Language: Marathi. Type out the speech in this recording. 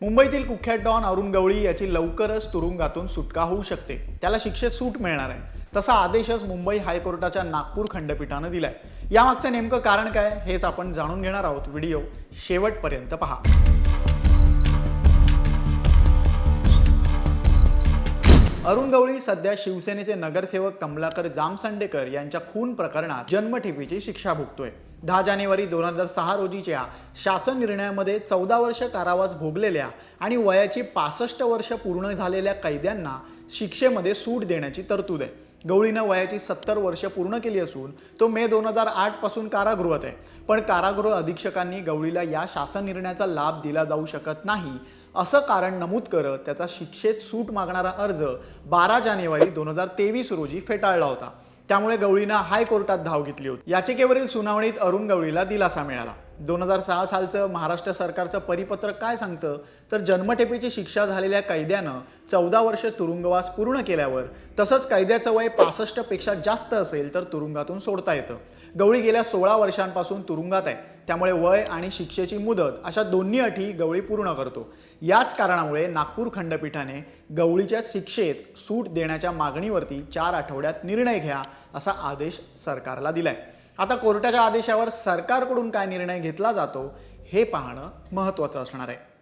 मुंबईतील कुख्यात डॉन अरुण गवळी याची लवकरच तुरुंगातून सुटका होऊ शकते. त्याला शिक्षेत सूट मिळणार आहे. तसा आदेशच मुंबई हायकोर्टाच्या नागपूर खंडपीठानं दिलाय. यामागचं नेमकं कारण काय हेच आपण जाणून घेणार आहोत. व्हिडिओ शेवटपर्यंत पहा. अरुण गवळी सध्या शिवसेनेचे नगरसेवक कमलाकर जामसंडेकर यांच्या खून प्रकरणात जन्मठेपीची शिक्षा भोगतोय. दहा जानेवारी दोन हजार सहा रोजीच्या शासन निर्णयामध्ये चौदा वर्ष कारावास भोगलेल्या आणि वयाची पासष्ट वर्ष पूर्ण झालेल्या कैद्यांना शिक्षेमध्ये सूट देण्याची तरतूद आहे. गवळीनं वयाची सत्तर वर्ष पूर्ण केली असून तो मे दोन हजार आठपासून कारागृहात आहे. पण कारागृह अधीक्षकांनी गवळीला या शासन निर्णयाचा लाभ दिला जाऊ शकत नाही असं कारण नमूद करत त्याचा शिक्षेत सूट मागणारा अर्ज बारा जानेवारी दोन हजार तेवीस रोजी फेटाळला होता. त्यामुळे गवळीनं हायकोर्टात धाव घेतली होती. याचिकेवरील सुनावणीत अरुण गवळीला दिलासा मिळाला. दोन हजार सहा सालचं महाराष्ट्र सरकारचं परिपत्रक काय सांगतं? तर जन्मठेपेची शिक्षा झालेल्या कैद्यानं चौदा वर्ष तुरुंगवास पूर्ण केल्यावर तसंच कैद्याचं वय पासष्टपेक्षा जास्त असेल तर तुरुंगातून सोडता येतं. गवळी गेल्या सोळा वर्षांपासून तुरुंगात आहे. त्यामुळे वय आणि शिक्षेची मुदत अशा दोन्ही अटी गवळी पूर्ण करतो. याच कारणामुळे नागपूर खंडपीठाने गवळीच्या शिक्षेत सूट देण्याच्या मागणीवरती चार आठवड्यात निर्णय घ्या असा आदेश सरकारला दिलाय. आता कोर्टाच्या आदेशावर सरकारकडून काय निर्णय घेतला जातो हे पाहणं महत्त्वाचं असणार आहे.